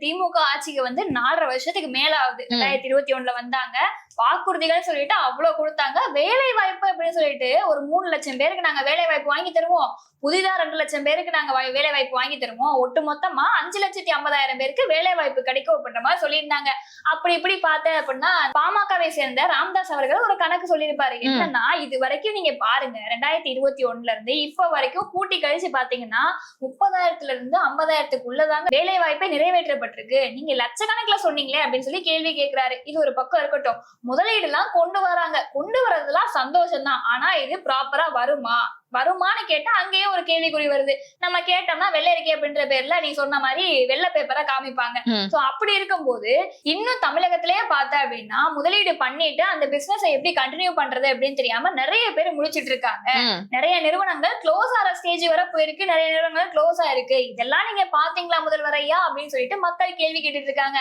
திமுக ஆட்சிக்கு வந்து நாலரை வருஷத்துக்கு மேல ஆகுது ரெண்டாயிரத்தி இருபத்தி ஒண்ணுல வந்தாங்க. வாக்குறுதிகள் சொல்லிட்டு அவ்வளவு கொடுத்தாங்க. வேலை வாய்ப்பு அப்படின்னு சொல்லிட்டு ஒரு மூணு லட்சம் பேருக்கு நாங்க வேலை வாய்ப்பு வாங்கி தருவோம். புதிதா ரெண்டு லட்சம் பேருக்கு நாங்க வேலை வாய்ப்பு வாங்கி தருவோம். ஒட்டு மொத்தமா அஞ்சு லட்சத்தி ஐம்பதாயிரம் பேருக்கு வேலை வாய்ப்பு கிடைக்கும் அப்படின்ற மாதிரி சொல்லியிருந்தாங்க. அப்படி இப்படி பார்த்த அப்படின்னா பாமகவை சேர்ந்த ராம்தாஸ் அவர்கள் ஒரு கணக்கு சொல்லியிருப்பாரு. என்னன்னா இது வரைக்கும் நீங்க பாருங்க ரெண்டாயிரத்தி இருபத்தி ஒண்ணுல இருந்து இப்ப வரைக்கும் கூட்டி கழிச்சு பாத்தீங்கன்னா முப்பதாயிரத்துல இருந்து ஐம்பதாயிரத்துக்குள்ளதாங்க வேலை வாய்ப்பே நிறைவேற்றப்பட்டிருக்கு. நீங்க லட்சக்கணக்குல சொன்னீங்களே அப்படின்னு சொல்லி கேள்வி கேட்கிறாரு இது ஒரு பக்கம் இருக்கட்டும். முதலீடு எல்லாம் கொண்டு வராங்க. கொண்டு வர்றதுலாம் சந்தோஷம் தான் ஆனா இது ப்ராப்பரா வருமா? வருமான்னு கேட்டா அங்கேயே ஒரு கேள்விக்குறி வருது. நம்ம கேட்டோம்னா வெள்ளை அறிக்கை அப்படின்ற பேர்ல நீ சொன்ன மாதிரி வெள்ளை பேப்பரா காமிப்பாங்க. சோ அப்படி இருக்கும்போது இன்னும் தமிழகத்திலேயே பார்த்த அப்படின்னா முதலீடு பண்ணிட்டு அந்த பிசினஸ் எப்படி கண்டினியூ பண்றது அப்படின்னு தெரியாம நிறைய பேர் முழிச்சிட்டு இருக்காங்க. நிறைய நிறுவனங்கள் க்ளோஸ் ஆகிற ஸ்டேஜ் வர போயிருக்கு. நிறைய நிறுவனங்கள் க்ளோஸ் ஆயிருக்கு இதெல்லாம் நீங்க பாத்தீங்களா முதல்வர் ஐயா அப்படின்னு சொல்லிட்டு மக்கள் கேள்வி கேட்டுட்டு இருக்காங்க.